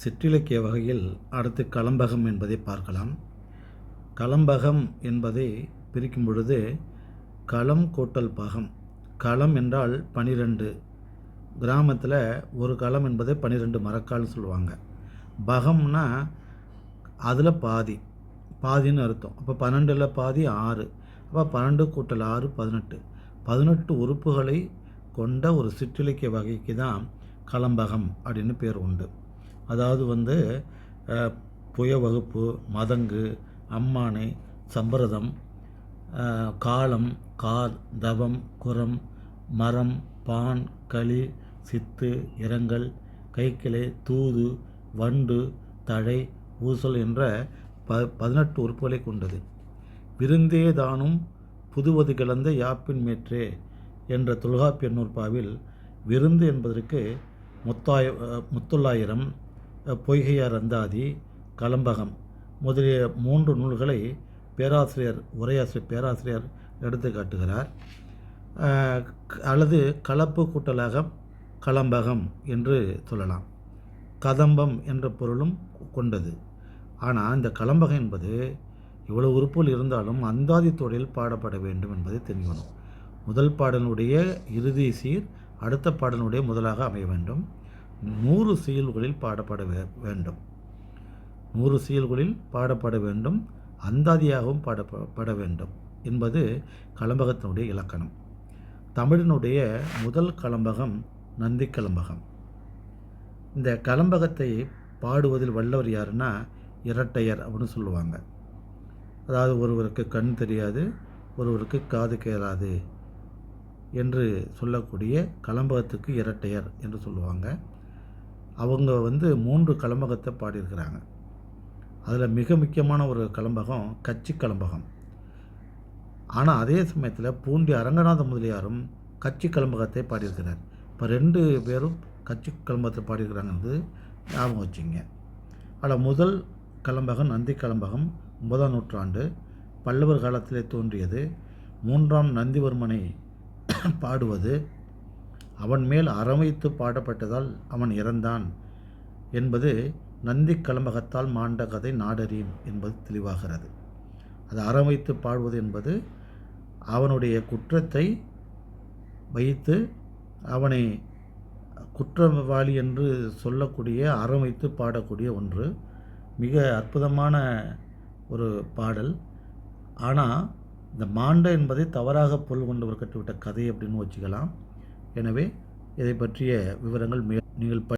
சிற்றிலக்கிய வகையில் அடுத்து கலம்பகம் என்பதை பார்க்கலாம். கலம்பகம் என்பதை பிரிக்கும் பொழுது களம் கூட்டல் பாகம். களம் என்றால் பனிரெண்டு. கிராமத்தில் ஒரு களம் என்பதை பன்னிரெண்டு மரக்கால்னு சொல்லுவாங்க. பகம்னா அதில் பாதி. பாதின்னு அர்த்தம். அப்போ பன்னெண்டில் பாதி ஆறு. அப்போ பன்னெண்டு கூட்டல் ஆறு பதினெட்டு. பதினெட்டு உறுப்புகளை கொண்ட ஒரு சிற்றிலக்கிய வகைக்கு தான் கலம்பகம் அப்படின்னு பேர் உண்டு. அதாவது வந்து புய வகுப்பு மதங்கு அம்மானை சம்பிரதம் காலம் கார் தவம் குரம் மரம் பான் களி சித்து இரங்கல் கைக்கிளை தூது வண்டு தழை ஊசல் என்ற ப பதினெட்டு உறுப்புகளை கொண்டது. விருந்தே தானும் புதுவது கிளந்த யாப்பின் மேற்றே என்ற தொல்காப்பிய நூற்பாவில் விருந்து என்பதற்கு முத்தாய முத்தொள்ளாயிரம் பொய்கையார் அந்தாதி கலம்பகம் முதலிய மூன்று நூல்களை பேராசிரியர் உரையாசிரியர் பேராசிரியர் எடுத்து காட்டுகிறார். அல்லது கலப்பு கூட்டலாக கலம்பகம் என்று சொல்லலாம். கதம்பம் என்ற பொருளும் கொண்டது. ஆனால் இந்த கலம்பகம் என்பது இவ்வளவு உறுப்புகள் இருந்தாலும் அந்தாதி தொழில் பாடப்பட வேண்டும் என்பதை தெரிஞ்சுக்கணும். முதல் பாடலுடைய இறுதி சீர் அடுத்த பாடலுடைய முதலாக அமைய வேண்டும். நூறு செயல்களில் பாடப்பட வே- வேண்டும். நூறு செயல்களில் பாடப்பட வேண்டும். அந்தாதியாகவும் பாடப்பட வேண்டும். என்பது கலம்பகத்தினுடைய இலக்கணம். தமிழினுடைய முதல் கலம்பகம் நந்தி கலம்பகம். இந்த கலம்பகத்தை பாடுவதில் வல்லவர் யாருன்னா இரட்டையர் அப்படின்னு சொல்லுவாங்க. அதாவது ஒருவருக்கு கண் தெரியாது ஒருவருக்கு காது கேளாது என்று சொல்லக்கூடிய கலம்பகத்துக்கு இரட்டையர் என்று சொல்லுவாங்க. அவங்க வந்து மூன்று கலம்பகத்தை பாடியிருக்கிறாங்க. அதில் மிக முக்கியமான ஒரு கலம்பகம் கச்சி கலம்பகம். ஆனால் அதே சமயத்தில் பூண்டி அரங்கநாத முதலியாரும் கச்சி கலம்பகத்தை பாடியிருக்கிறார். இப்போ ரெண்டு பேரும் கச்சி கலம்பகத்தை பாடியிருக்கிறாங்கிறது ஞாபகம் வச்சுங்க அதில் முதல் கலம்பகம் நந்தி கலம்பகம் ஒன்பதாம் நூற்றாண்டு பல்லவர் காலத்திலே தோன்றியது. மூன்றாம் நந்திவர்மனை பாடுவது அவன் மேல் அறவைத்து பாடப்பட்டதால் அவன் இறந்தான் என்பது நந்தி கலம்பகத்தால் மாண்ட கதை நாடறியும் என்பது தெளிவாகிறது. அது அறம் பாடுவது என்பது அவனுடைய குற்றத்தை வைத்து அவனை குற்றவாளி என்று சொல்லக்கூடிய அறம் வைத்து பாடக்கூடிய ஒன்று. மிக அற்புதமான ஒரு பாடல். ஆனால் இந்த மாண்ட என்பதை தவறாக பொருள் கொண்டவர் கட்டுவிட்ட கதை அப்படின்னு வச்சுக்கலாம். எனவே இதை பற்றிய விவரங்கள் மே நீங்கள்